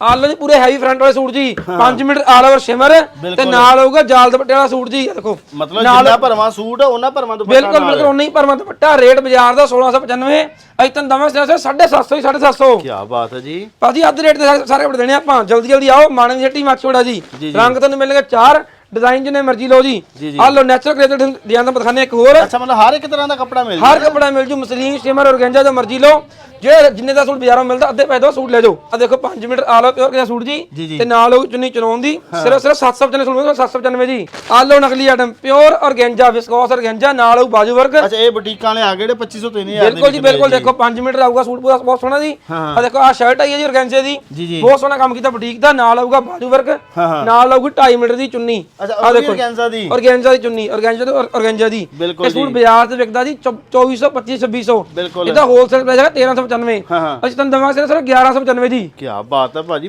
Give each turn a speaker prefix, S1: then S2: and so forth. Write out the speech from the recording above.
S1: ਆਲੋ ਜੀ ਪੂਰੇ heavy front ਵਾਲੇ ਸੂਟ ਜੀ। 5 ਮੀਟਰ ਆਲ ਓਵਰ ਸ਼ਿਮਰ ਤੇ ਨਾਲ ਹੋਊਗਾ ਜਾਲ ਦੁਪੱਟੇ ਵਾਲਾ ਸੂਟ ਜੀ ਦੇਖੋ।
S2: ਮਤਲਬ ਜਿੰਨਾ ਭਰਵਾਂ ਸੂਟ ਉਹਨਾਂ ਭਰਵਾਂ ਦੁਪੱਟਾ
S1: ਬਿਲਕੁਲ ਬਿਲਕੁਲ ਉਨਾ ਹੀ ਪਰਮਾ ਦੁਪੱਟਾ। ਰੇਟ ਬਾਜ਼ਾਰ ਦਾ 1695 ਅਸੀਂ ਤੁਹਾਨੂੰ ਦਵਾਂਗੇ 750 ਹੀ 750
S2: ਕੀ ਬਾਤ ਹੈ ਜੀ।
S1: ਭਾਜੀ ਅੱਧ ਰੇਟ ਤੇ ਸਾਰੇ- ਸਾਰੇ ਕੱਪੜੇ ਦੇਣੇ ਆਪਾਂ। ਜਲਦੀ ਜਲਦੀ ਆਓ ਮਾਣੇ ਦੀ ਹੱਟੀ ਮੱਛੋੜਾ ਜੀ। ਰੰਗ ਤੁਹਾਨੂੰ ਮਿਲਣਗੇ ਚਾਰ ਡਿਜ਼ਾਈਨ ਜਿੰਨੇ ਮਰਜ਼ੀ ਲਓ ਜੀ। ਆ ਲਓ ਨੈਚੁਰਲ ਕ੍ਰੇਜ਼ਰ ਡਿਜ਼ਾਈਨ ਦਾ ਦਿਖਾਣੇ ਇੱਕ ਹੋਰ।
S2: ਅੱਛਾ ਮਤਲਬ ਹਰ ਇੱਕ ਤਰ੍ਹਾਂ ਦਾ ਕੱਪੜਾ ਮਿਲ
S1: ਹਰ ਕੱਪੜਾ ਮਿਲ ਜੂ ਮਸਲੀਨ ਸ਼ਿਮਰ ਔਰਗੈਂਜਾ ਜੋ ਮਰਜ਼ੀ ਲਓ। ਜਿਹੜੇ ਜਿੰਨੇ ਦਾ ਸੂਟ ਬਾਜ਼ਾਰੋਂ ਮਿਲਦਾ ਅੱਧੇ ਪੈਸੇ ਦੋ ਸੂਟ ਲੈ ਜਾਓ। ਆ ਦੇਖੋ 5 ਮੀਟਰ ਆਲੋ ਪਿਓਰ ਦਾ ਸੂਟ ਜੀ। ਤੇ ਨਾਲ ਉਹ ਚੁੰਨੀ ਚਨੌਨ ਦੀ ਸਿਰਫ ਸਿਰਫ 795 ਸੂਟ ਮਿਲਦਾ 795 ਜੀ। ਆਲੋ ਨਕਲੀ ਆਟਮ ਪਿਓਰ ਔਰਗੈਂਜਾ ਵਿਸਕੋਸ ਔਰਗੈਂਜਾ ਨਾਲ ਉਹ ਬਾਜੂ ਵਰਕ
S2: ਅੱਛਾ ਇਹ ਬੁਟੀਕਾਂ ਵਾਲੇ ਆ ਗਏ ਜਿਹੜੇ 2500 3000
S1: ਬਿਲਕੁਲ ਜੀ ਬਿਲਕੁਲ ਦੇਖੋ 5 ਮੀਟਰ ਆਊਗਾ ਸੂਟ ਪੂਰਾ ਬਹੁਤ ਸੋਹਣਾ ਜੀ। ਆ ਦੇਖੋ ਆ ਸ਼ਰਟ ਆਈ ਹੈ ਜੀ ਔਰਗੈਂਜੇ ਦੀ।
S2: ਜੀ, ਜੀ।
S1: ਬਹੁਤ ਸੋਹਣਾ ਕੰਮ ਕੀਤਾ ਬੁਟੀਕ ਦਾ ਨਾਲ ਆਊਗਾ ਬਾਜੂ ਵਰਕ ਨਾਲ ਆਊਗੀ 2.5 ਮੀਟਰ ਦੀ ਚੁੰਨੀ।
S2: ਅੱਛਾ
S1: ਆ ਦੇਖੋ
S2: ਔਰਗੈਂਜ਼ਾ ਦੀ।
S1: ਔਰਗੈਂਜਾ ਦੀ ਚੁੰਨੀ ਔਰਗੈਂਜਾ ਤੇ ਔਰਗੈਂਜਾ ਦੀ।
S2: ਬਿਲਕੁਲ
S1: ਇਹ ਸੂਟ ਬਾਜ਼ਾਰ ਤੇ ਵਿਕਦਾ ਜੀ 2400 2500 2600
S2: ਬਿਲਕੁਲ।
S1: ਇਹਦਾ ਹੋਲਸੇਲ ਪ੍ਰਾਈਸ ਹੈਗਾ 1395
S2: ਹਾਂ ਹਾਂ।
S1: ਅਸੀਂ ਤੁਹਾਨੂੰ ਦਵਾਂਗੇ ਸਿਰਫ 1195 ਜੀ।
S2: ਕੀ ਬਾਤ ਹੈ ਭਾਜੀ